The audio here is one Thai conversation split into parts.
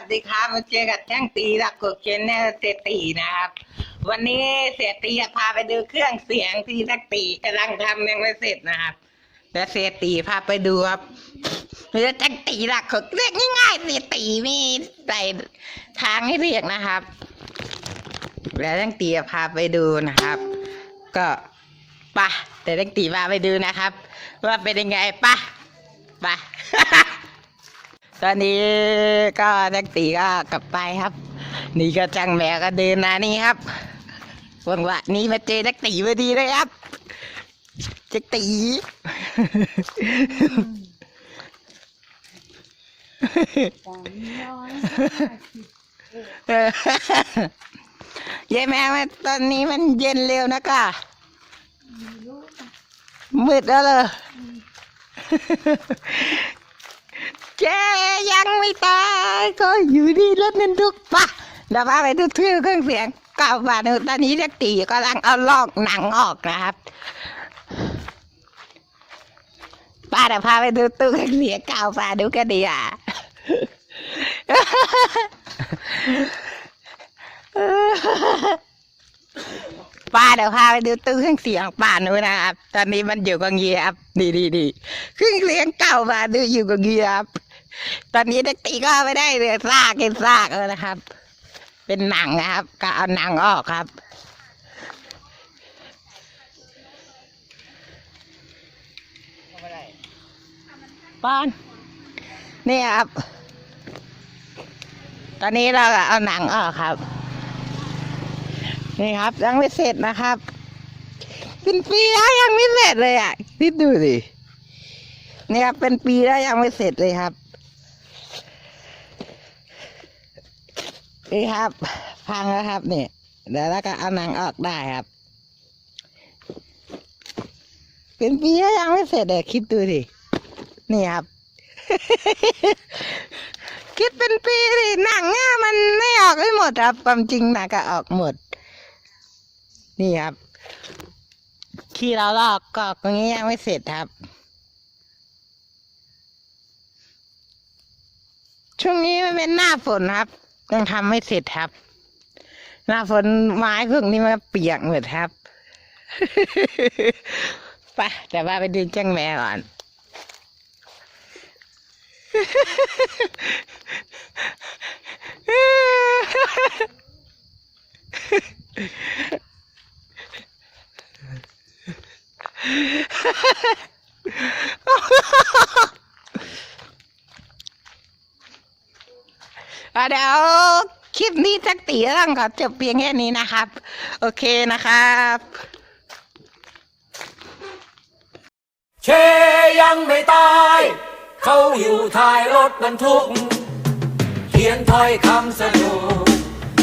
สดีครับมาเจอกับช่างตีหลักกดเชนแนลเศรษฐีนะครับ วันนี้เศรษฐีจะพาไปดูเครื่องเสียงที่นักตีกำลังทำยังไม่เสร็จนะครับแล้วเศรษฐีพาไปดูครับเรือช่างตีหลักกดเรียกง่ายๆเศรษฐีมีใส่ทางให้เรียกนะครับ แล้วช่างตีจะพาไปดูนะครับ ก็ไปะแต่ช่างตีพาไปดูนะครับ ว่าเป็นยังไงไปะปะ ตอนนี้ก็นักตีก็กลับไปครับ นี่ก็จังแมวก็เดินมานี่ครับวังวะนี้มาเจอนักตีพอดีเลยครับแจักตีสามร้อยเยายแมวมันตอนนี้มันเย็นเร็วนะก่ะมืดแล้วเลย ยังไม่ตาย ก็อยู่ดีรถนันทุกปะเดี๋ยวพาไปดูเครื่องเสียงเก่ามาตอนนี้นักตีกำลังเอาลอกหนังออกนะครับป้าเดี๋ยวพาไปดูตู้เครื่องเสียงเก่ามาดูกันดีอะป้าเดี๋ยวพาไปดูตู้เครื่องเสียงป่านู้นนะครับ ตอนนี้มันอยู่กับเงียบดีดีดีเครื่องเสียงเก่ามาดูอยู่กับเงียบ ตอนนี้นักตีก็ไม่ได้เลยซากเป็นซากแล้วนะครับ เป็นหนังนะครับ ก็เอาหนังออกครับป้อนนี่ครับ ตอนนี้เราก็เอาหนังออกครับ นี่ครับยังไม่เสร็จนะครับเป็นปีแล้วยังไม่เสร็จเลยอะคิดดูสินี่ครับเป็นปีแล้วยังไม่เสร็จเลยครับ นี่ครับ พังแล้วครับเนี่ยเดี๋ยวแล้วก็เอาหนังออกได้ครับ เป็นปียังไม่เสร็จเลยคิดดูดินี่ครับ คิดเป็นปีดิหนังอะมันไม่ออกไม่หมดครับความจริงหนังก็ออกหมด นี่ครับที่เราลอกก็ตรงนี้ยังไม่เสร็จครับ ช่วงนี้มันเป็นหน้าฝนครับ ยังทำไม่เสร็จครับ หน้าฝนไม้พวกนี้มันเปียกหมดครับ ไปแต่ว่าไปดูแจ้งแม่ก่อนอะ เดี๋ยวคลิปนี้จักตีต้องขอจบเพียงแค่นี้นะครับ โอเคนะครับเชยังไม่ตาย เขาอยู่ท้ายรถบรรทุก เขียนถ้อยคำสนุก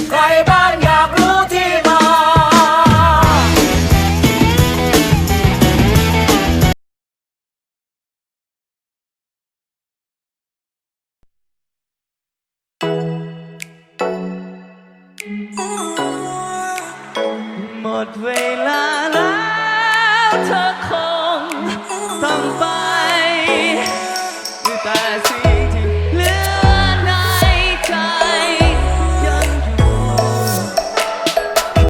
ใครบ้างอยากรู้ที่ หมดเวลาแล้วเธอคงต้องไปแต่สิ